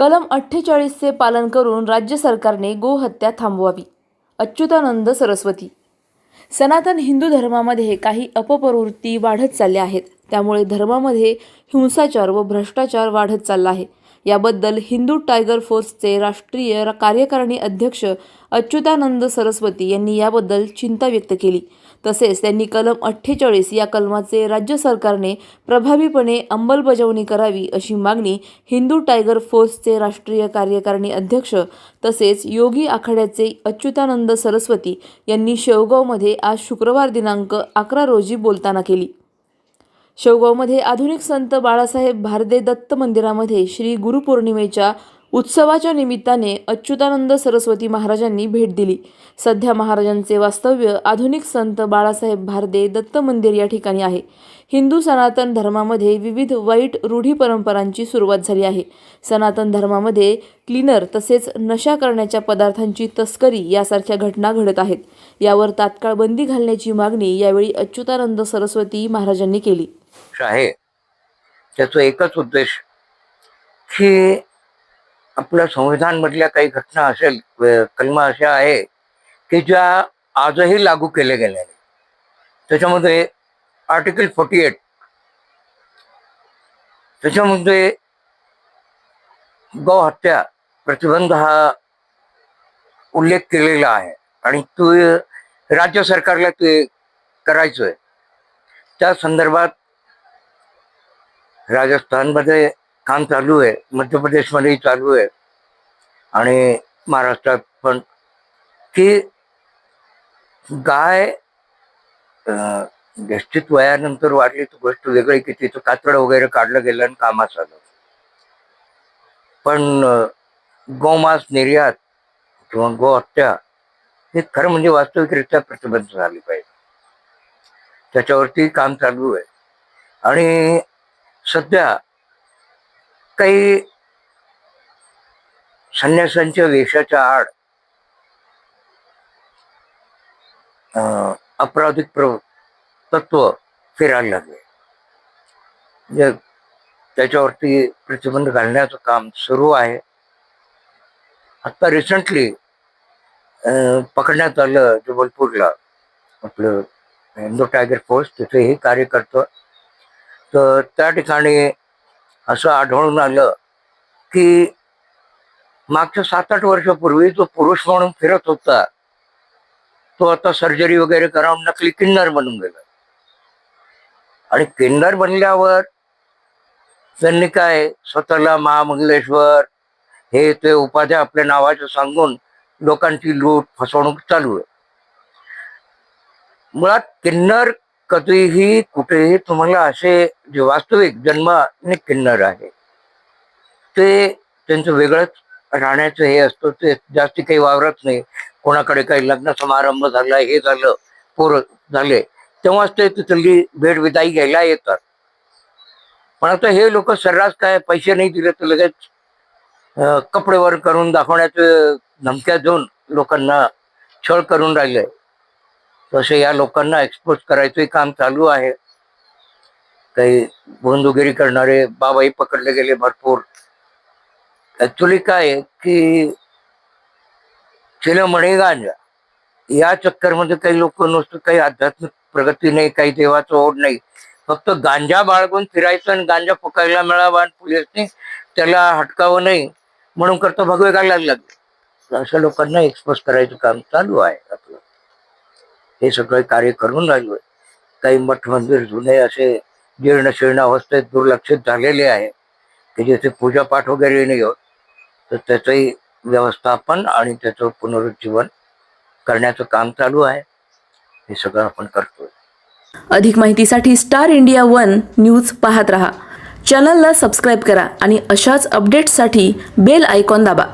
कलम अठ्ठेचाळीसचे पालन करून राज्य सरकारने गोहत्या थांबवावी. अच्युतानंद सरस्वती. सनातन हिंदू धर्मामध्ये काही अपप्रवृत्ती वाढत चालल्या आहेत. त्यामुळे धर्मामध्ये हिंसाचार व भ्रष्टाचार वाढत चालला आहे. याबद्दल हिंदू टायगर फोर्सचे राष्ट्रीय कार्यकारिणी अध्यक्ष अच्युतानंद सरस्वती यांनी याबद्दल चिंता व्यक्त केली. तसेच त्यांनी कलम अठ्ठेचाळीस या कलमाचे राज्य सरकारने प्रभावीपणे अंमलबजावणी करावी अशी मागणी हिंदू टायगर फोर्सचे राष्ट्रीय कार्यकारिणी अध्यक्ष तसेच योगी आखाड्याचे अच्युतानंद सरस्वती यांनी शेवगावमध्ये आज शुक्रवार दिनांक अकरा रोजी बोलताना केली. शेवगावमध्ये आधुनिक संत बाळासाहेब भारदे दत्त मंदिरामध्ये श्री गुरुपौर्णिमेच्या उत्सवाच्या निमित्ताने अच्युतानंद सरस्वती महाराजांनी भेट दिली. सध्या महाराजांचे वास्तव्य आधुनिक संत बाळासाहेब भारदे दत्त मंदिर या ठिकाणी आहे. हिंदू सनातन धर्मामध्ये विविध वाईट रूढी परंपरांची सुरुवात झाली आहे. सनातन धर्मामध्ये क्लीनर तसेच नशा करण्याच्या पदार्थांची तस्करी यासारख्या घटना घडत आहेत. यावर तात्काळ बंदी घालण्याची मागणी यावेळी अच्युतानंद सरस्वती महाराजांनी केली. आहे. त्याचा एकच उद्देश की आपल्या संविधानमधल्या काही घटना असेल कलमा अशा आहे की ज्या आजही लागू केल्या गेल्या नाही. त्याच्यामध्ये आर्टिकल फोर्टी एट त्याच्यामध्ये गौ हत्या प्रतिबंध हा उल्लेख केलेला आहे. आणि तू राज्य सरकारला ते करायचं आहे त्या संदर्भात राजस्थानमध्ये काम चालू आहे मध्य प्रदेशमध्येही चालू आहे. आणि महाराष्ट्रात पण. की गाय अं, निश्चित वयानंतर वाढली तर गोष्ट वेगळी की तिचं कातड वगैरे काढलं गेलं आणि कामास आलं. पण अं, गोमांस निर्यात किंवा गो हत्या हे खरं म्हणजे वास्तविकरित्या प्रतिबंध झाली पाहिजे. त्याच्यावरती काम चालू आहे. आणि सध्या काही संन्यासांच्या वेशाच्या आड अपराधिक प्र तत्व फिरायला लागले. म्हणजे त्याच्यावरती प्रतिबंध घालण्याचं काम सुरू आहे. आता रिसेंटली पकडण्यात आलं जबलपूरला. आपलं हिंदू टायगर फोर्स तिथेही कार्य करतं तर त्या ठिकाणी असं आढळून आलं की मागच्या सात आठ वर्षापूर्वी जो पुरुष म्हणून फिरत होता तो आता सर्जरी वगैरे करावून नकली किन्नर बनून गेला. आणि किन्नर बनल्यावर त्यांनी काय स्वतःला महामंगलेश्वर हे ते उपाध्या आपल्या नावाचं सांगून लोकांची लूट फसवणूक चालू आहे. मुळात किन्नर कधीही कुठेही तुम्हाला असे जे वास्तविक जन्माने किन्नर आहे ते त्यांचं वेगळंच राहण्याचं हे असतं. ते जास्ती काही वावरत नाही. कोणाकडे काही लग्न समारंभ झाला हे झालं पोर झाले तेव्हाच ते तिथली भेट विदाई घ्यायला येतात. पण आता हे लोक सर्रास काय पैसे नाही दिले तर लगेच कपडेवर कपडे वर करून दाखवण्याचं धमक्या देऊन लोकांना छळ करून राहिले. तसे या लोकांना एक्सपोज करायचंही काम चालू आहे. काही बंदुगिरी करणारे बाबाही पकडले गेले भरपूर. ऍक्च्युली काय आहे की चिल मणी गांजा या चक्करमध्ये काही लोक नुसतं काही आध्यात्मिक प्रगती नाही काही देवाचं ओढ नाही. फक्त गांजा बाळगून फिरायचं आणि गांजा पकायला मिळावा आणि पोलिसने त्याला हटकावं नाही म्हणून करता भगवे घालायला लागले. तर अशा लोकांना एक्सपोज करायचं काम चालू आहे आपलं. हे सगळं कार्य करून राहिलोय काही मठ मंदिर जुने असे जीर्ण शीर्ण अवस्थेत दुर्लक्षित झालेले आहे. की जिथे पूजापाठ वगैरे नाही होत तर त्याचंही व्यवस्थापन आणि त्याचं पुनरुज्जीवन करण्याचं काम चालू आहे. हे सगळं आपण करतोय. अधिक माहितीसाठी स्टार इंडिया वन न्यूज पाहत रहा. चॅनलला सबस्क्राईब करा आणि अशाच अपडेट्ससाठी बेल आयकॉन दाबा.